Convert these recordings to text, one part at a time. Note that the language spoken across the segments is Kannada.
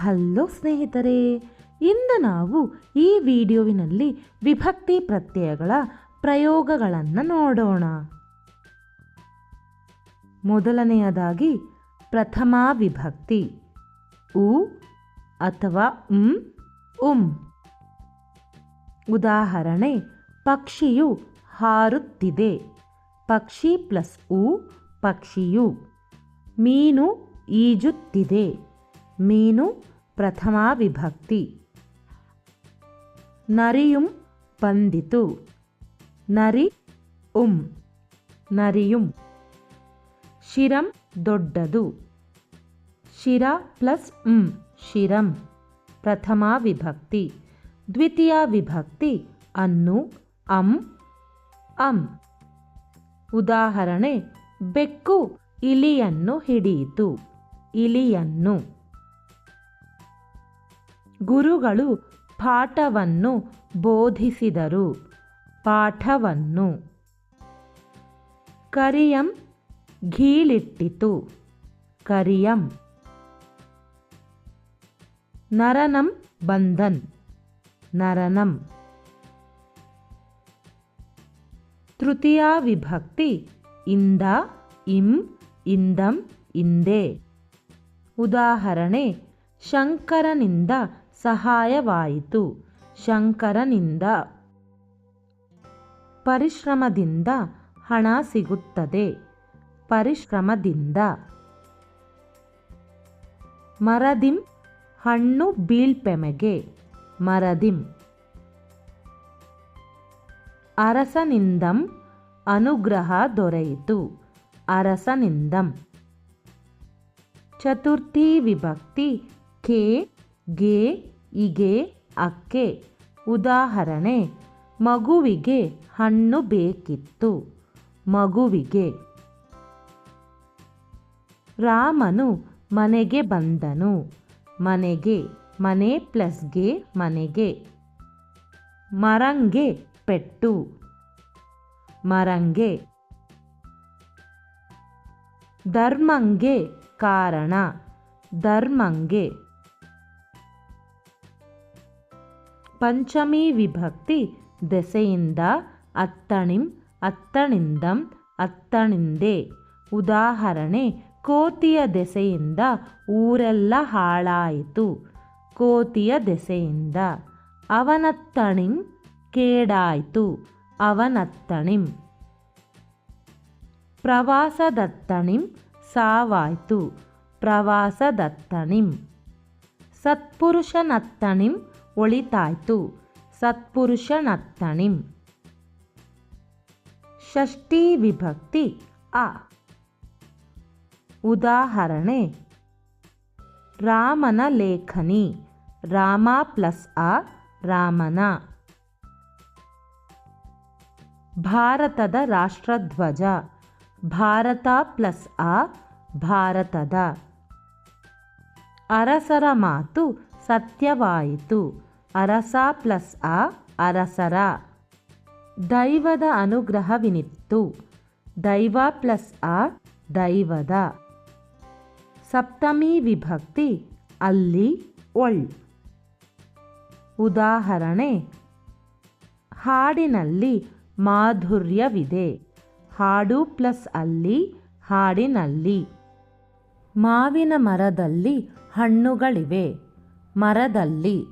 ಹಲೋ ಸ್ನೇಹಿತರೆ, ಇಂದು ನಾವು ಈ ವಿಡಿಯೋವಿನಲ್ಲಿ ವಿಭಕ್ತಿ ಪ್ರತ್ಯಯಗಳ ಪ್ರಯೋಗಗಳನ್ನು ನೋಡೋಣ. ಮೊದಲನೆಯದಾಗಿ ಪ್ರಥಮ ವಿಭಕ್ತಿ, ಉ ಅಥವಾ ಉಂ ಉಂ. ಉದಾಹರಣೆ, ಪಕ್ಷಿಯು ಹಾರುತ್ತಿದೆ. ಪಕ್ಷಿ ಪ್ಲಸ್ ಉ, ಪಕ್ಷಿಯು ಮೀನು ಈಜುತ್ತಿದೆ. ಮೀನು ಪ್ರಥಮಾ ವಿಭಕ್ತಿ. ನರಿಯುಂ ಬಂದಿತು ನರಿ ಉಂ, ನರಿಯುಂ. ಶಿರಂ ದೊಡ್ಡದು. ಶಿರ ಪ್ಲಸ್ ಉಂ, ಶಿರಂ. ಪ್ರಥಮ ವಿಭಕ್ತಿ. ದ್ವಿತೀಯ ವಿಭಕ್ತಿ ಅನ್ನು ಅಂ ಅಂ. ಉದಾಹರಣೆ, ಬೆಕ್ಕು ಇಲಿಯನ್ನು ಹಿಡಿಯಿತು. ಇಲಿಯನ್ನು. ಗುರುಗಳು ಪಾಠವನ್ನು ಬೋಧಿಸಿದರು. ಪಾಠವನ್ನು ಕರಿಯಂ ಘೀಲಿಟ್ಟಿತು. ಕರಿಯಂ ನರನಂ ಬಂಧನ್. ನರನಂ ತೃತೀಯ ವಿಭಕ್ತಿ ಇಂದ, ಇಂ, ಇಂದಂ, ಇಂದೇ. ಉದಾಹರಣೆ, ಶಂಕರನಿಂದ ಸಹಾಯವಾಯಿತು. ಶಂಕರನಿಂದ ಪರಿಶ್ರಮದಿಂದ ಹಣ ಸಿಗುತ್ತದೆ. ಪರಿಶ್ರಮದಿಂದ ಮರದಿಂ ಹಣ್ಣು ಬೀಳ್ಪೆಮೆಗೆ. ಮರದಿಂ ಅರಸನಿಂದಂ ಅನುಗ್ರಹ ದೊರೆಯಿತು. ಅರಸನಿಂದಂ ಚತುರ್ಥಿ ವಿಭಕ್ತಿ ಕೆ. ಗೆ, ಇಗೆ, ಅಕ್ಕೆ. ಉದಾಹರಣೆ, ಮಗುವಿಗೆ ಹಣ್ಣು ಬೇಕಿತ್ತು. ಮಗುವಿಗೆ. ರಾಮನು ಮನೆಗೆ ಬಂದನು. ಮನೆಗೆ, ಮನೆ ಪ್ಲಸ್ಗೆ ಮನೆಗೆ. ಮರಂಗೆ, ಪೆಟ್ಟು. ಮರಂಗೆ. ಧರ್ಮಂಗೆ ಕಾರಣ. ಧರ್ಮಂಗೆ. ಪಂಚಮಿ ವಿಭಕ್ತಿ ದೆಸೆಯಿಂದ ಅತ್ತಣಿಂ ಅತ್ತಣಿಂದಂ ಅತ್ತಣಿಂದೆ. ಉದಾಹರಣೆ, ಕೋತಿಯ ದೆಸೆಯಿಂದ ಊರೆಲ್ಲ ಹಾಳಾಯಿತು. ಕೋತಿಯ ದೆಸೆಯಿಂದ ಅವನತ್ತಣಿಂ ಕೇಡಾಯಿತು. ಅವನತ್ತಣಿಂ ಪ್ರವಾಸದತ್ತಣಿಂ ಸಾವಾಯ್ತು. ಪ್ರವಾಸದತ್ತಣಿಂ ಸತ್ಪುರುಷನತ್ತಣಿಂ ಒಳಿತಾಯ್ತು. ಸತ್ಪುರುಷನತ್ತಣಿಂ. ಷಷ್ಠಿ ವಿಭಕ್ತಿ ಅ. ಉದಾಹರಣೆ, ರಾಮನ ಲೇಖನಿ, ರಾಮ ಪ್ಲಸ್ ಅ, ರಾಮನ. ಭಾರತದ ರಾಷ್ಟ್ರಧ್ವಜ, ಭಾರತ ಪ್ಲಸ್ ಅ, ಭಾರತದ. ಅರಸರ ಮಾತು ಸತ್ಯವಾಯಿತು. ಅರಸ ಪ್ಲಸ್ ಅ, ಅರಸರ. ದೈವದ ಅನುಗ್ರಹವಿನಿತ್ತು ದೈವ ಪ್ಲಸ್ ಅ, ದೈವದ. ಸಪ್ತಮಿ ವಿಭಕ್ತಿ, ಅಲ್ಲಿ ಒಳ್. ಉದಾಹರಣೆ, ಹಾಡಿನಲ್ಲಿ ಮಾಧುರ್ಯವಿದೆ. ಹಾಡು ಪ್ಲಸ್ ಅಲ್ಲಿ, ಹಾಡಿನಲ್ಲಿ. ಮಾವಿನ ಮರದಲ್ಲಿ ಹಣ್ಣುಗಳಿವೆ. ಮರದಲ್ಲಿ.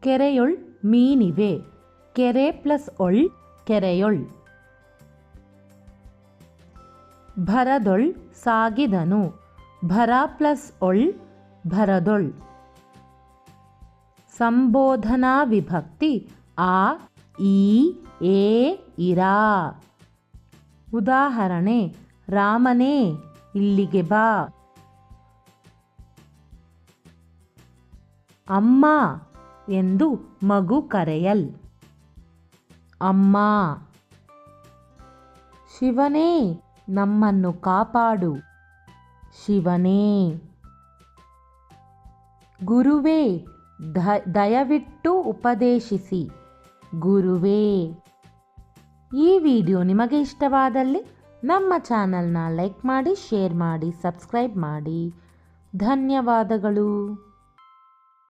ಕೆರೆಯೊಳ್ ಮೀನಿವೆ. ಕೆರೆ ಪ್ಲಸ್ ಒಳ್ ಕೆರೆಯೊಳ್. ಭರದೊಳ್ ಸಾಗಿದನು. ಭರ ಪ್ಲಸ್ ಒಳ್ ಭರದೊಳ್. ಸಂಬೋಧನಾ ವಿಭಕ್ತಿ ಆ, ಈ, ಏ, ಇರಾ. ಉದಾಹರಣೆ, ರಾಮನೇ, ಇಲ್ಲಿಗೆ ಬಾ. ಅಮ್ಮ ಎಂದು ಮಗು ಕರೆಯಲ್. ಅಮ್ಮ, ಶಿವನೇ, ನಮ್ಮನ್ನು ಕಾಪಾಡು. ಶಿವನೇ, ಗುರುವೇ ದಯವಿಟ್ಟು ಉಪದೇಶಿಸಿ. ಗುರುವೇ, ಈ ವಿಡಿಯೋ ನಿಮಗೆ ಇಷ್ಟವಾದಲ್ಲಿ ನಮ್ಮ ಚಾನಲ್ನ ಲೈಕ್ ಮಾಡಿ, ಶೇರ್ ಮಾಡಿ, ಸಬ್ಸ್ಕ್ರೈಬ್ ಮಾಡಿ. ಧನ್ಯವಾದಗಳು.